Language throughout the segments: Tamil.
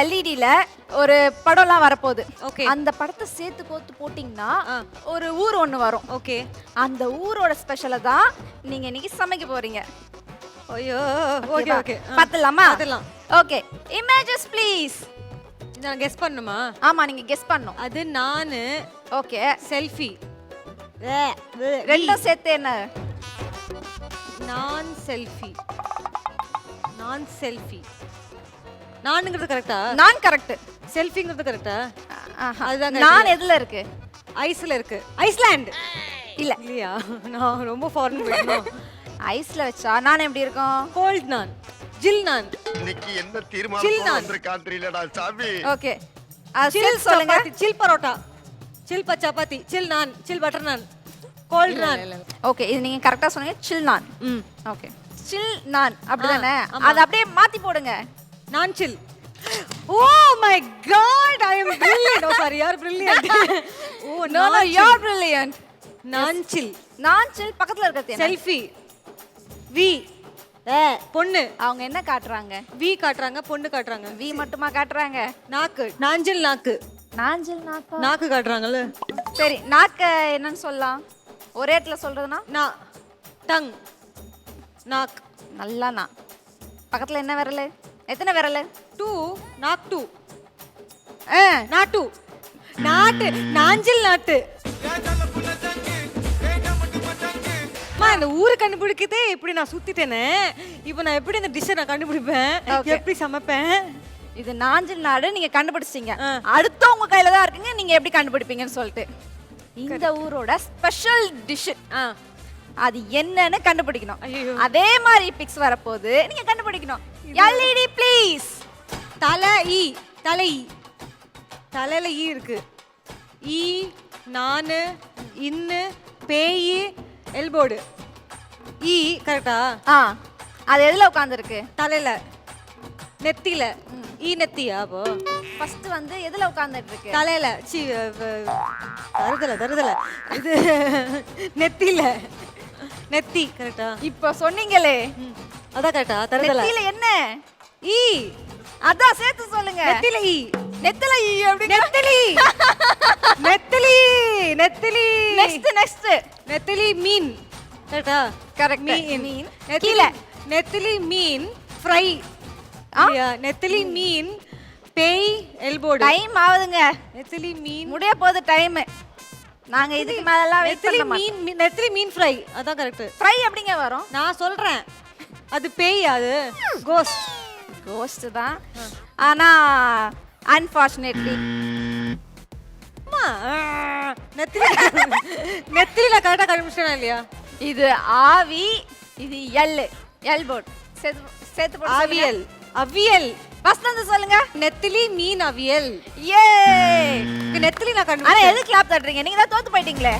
எல்இடில ஒரு படம்லாம் வரப்போகுது. Okay. அந்த படத்தை சேர்த்து கோத்து போட்டிங்கன்னா. ஒரு ஊர் ஒன்று வரும். ஓகே அந்த ஊரோட ஸ்பெஷலை தான் நீங்க இன்னைக்கு சமைக்க போறீங்க. ஐயோ ஓகே? ஓகே பார்த்துடலாமா? பார்த்துடலாம். ஓகே இமேஜஸ் ப்ளீஸ் நான் கெஸ் பண்ணுமா ஆமா நீங்க கெஸ் பண்ணும் அது நானு ஓகே செல்ஃபி ரெண்டும் சேர்த்து என்ன? நான் செல்ஃபி நான் செல்ஃபி நானுங்கிறது கரெக்டா நான் கரெக்ட் செல்ஃபிங்கிறது கரெக்டா அதுதான் நான் எதுல இருக்கு? ஐஸ்ல இருக்கு. ஐஸ்லாண்ட் இல்ல. இல்லையா? நான் ரொம்ப ஃபாரின் போயிடணும் ஐஸ்ல வச்சா நான் எப்படி இருக்கும்? கோல்ட் நான் ஜில் நான் இன்னைக்கு என்ன தீர்மானம். வந்திருக்கான் தெரியலடா சாமி? ஓகே சில் சொல்லுங்க. சில் பரோட்டா. சில் ப சப்பாத்தி சில் நான் சில் butter naan gold naan okay இது நீங்க கரெக்டா சொன்னீங்க சில் நான் ம். ஓகே சில் நான் அப்படிதானே. அதை அப்படியே மாத்தி போடுங்க. நான் சில் ஓ my god I am brilliant oh sorry யார் brilliant oh no no you are brilliant naan சில் நான் சில் பக்கத்துல இருக்கிறது? செல்ஃபி வி பொண்ணு. அவங்க என்ன காட்டுறாங்க? வி காட்டுறாங்க பொண்ணு காட்டுறாங்க. வி மட்டுமா காட்டுறாங்க? நாக்கு. நாஞ்சில் நாக்கு. நாஞ்சல் நாக்கா? நாக்கு காட்டுறாங்கல்ல. சரி நாக்க என்னன்னு சொல்லலாம். ஒரே இடத்துல சொல்றதுனா நா. டங். நாக். நல்லா நான் பக்கத்துல என்ன விரல்? எத்தனை விரல்? டூ நாக் டூ ஆ நாட்டு நாட்டு நாஞ்சில் நாட்டு அம்மா இந்த ஊரை கண்டுபிடிக்கதே இப்படி நான் சுத்திட்டேனே? இப்போ நான் எப்படி இந்த டிஷ்ஷை நான் கண்டுபிடிப்பேன்? Okay. எப்படி சமைப்பேன்? இது நாஞ்சல் நாடு நீங்க கண்டுபிடிச்சிட்டீங்க. ஆ. அடுத்து உங்க கையில தான் இருக்குங்க நீங்க எப்படி கண்டுபிடிப்பீங்கன்னு சொல்லிட்டு. இந்த ஊரோட ஸ்பெஷல் டிஷ் ஆ. அது என்னன்னு கண்டுபிடிக்கணும். ஐயையோ. அதே மாதிரி பிக்ஸ் வரப்போகுது நீங்க கண்டுபிடிக்கணும். எல்இடி ப்ளீஸ் தலை ஈ தலை தலையில ஈ இருக்கு. ஈ நானு இன்னு பேய் எல்போர்டு. ஈ கரெக்டா? ஆ அது எதுல உட்காந்துருக்கு தலையில நெத்தியில ஈ நெத்தியா அப்போ? ஃபர்ஸ்ட் வந்து எதுல உட்காந்துட்டு இருக்கு தலையில சி தருதல தருதல. இது நெத்தியில நெத்தி கரெக்டா? இப்போ சொன்னீங்களே. அதான் கரெக்டா தருதல நெத்தியில என்ன? ஈ. அதான் சேர்த்து சொல்லுங்க. நெத்தியில ஈ நெத்தில ஈ எப்படி நெத்திலி. நெத்திலி நெத்திலி. நெக்ஸ்ட் நெக்ஸ்ட் நெத்திலி மீன். கரெக்டா கரெக்ட் மீன். மீன். நெத்திலி நெத்திலி மீன் ஃப்ரை ஆ? நெத்திலி மீன். பேய் எல்போர்டு டைம் ஆகுதுங்க. நெத்திலி மீன். முடிய போகுது டைம் நாங்க இதுக்கு மேலலாம் வெயிட் நெத்திலி மீன் நெத்திலி மீன் ஃப்ரை அதான் கரெக்ட் ஃப்ரை எப்படிங்க வரும்? நான் சொல்றேன். அது பேய் அது. கோஸ்ட் கோஸ்ட் தான். ஆனா அன்பார்ச்சுனேட்லி நெத்திலி நெத்திலி கரெக்டாக கண்டுபிடிச்சேனா இல்லையா? இது ஆவி இது எல் எல் போர்ட் சேர்த்து அவியல். அவியல். வந்து சொல்லுங்க. நெத்திலி மீன் அவியல். ஏ நெத்திலி நான் கண்டுபிடிச்சேன். எது கிளாப் தட்டுறீங்க? நீங்க தான் தோத்து போயிட்டீங்களே.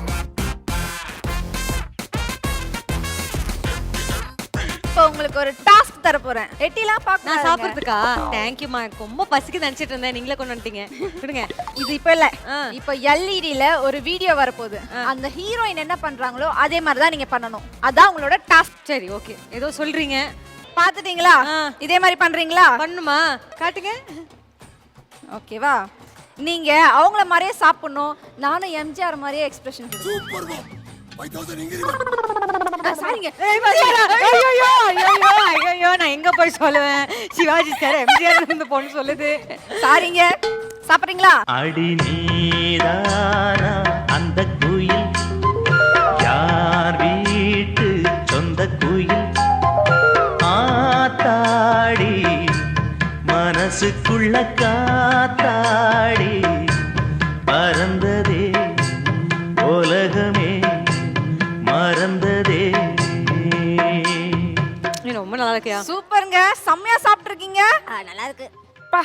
உங்களுக்கு ஒரு டாஸ்க் தர போறேன் எட்டிலாம் பார்க்க நான் சாப்பிட்றதுக்கா? தேங்க்யூமா எனக்கு ரொம்ப பசிக்கு நினச்சிட்டு இருந்தேன். நீங்களே கொண்டு வந்துட்டீங்க. விடுங்க. இது இப்ப இல்ல. ஆ. இப்போ எல்இடில ஒரு வீடியோ வரப்போகுது. அந்த ஹீரோயின் என்ன பண்றாங்களோ அதே மாதிரி தான் நீங்க பண்ணணும். அதான் உங்களோட டாஸ்க் சரி ஓகே ஏதோ சொல்றீங்க. பாத்துட்டீங்களா ஆ. இதே மாதிரி பண்றீங்களா? பண்ணுமா? காட்டுங்க. ஓகேவா நீங்க அவங்கள மாதிரியே சாப்பிடணும். நானும் எம்ஜிஆர் மாதிரியே எக்ஸ்பிரஷன் சாரிங்க ஐயோ ஐயோ நான் எங்க போய் சொல்லுவேன். சிவாஜி சார் எம்ஜிஆர் இந்த பொண்ணு சொல்லுது. சாரிங்க. சாப்பிட்றீங்களா? அடி நீதானா? அந்த குயில். யார் வீட்டு சொந்த குயில்? ஆத்தாடி. மனசுக்குள்ள காத்தாடி. இருக்கியா சூப்பருங்க. செம்மையா சாப்பிட்டுருக்கீங்க. நல்லா இருக்கு பா.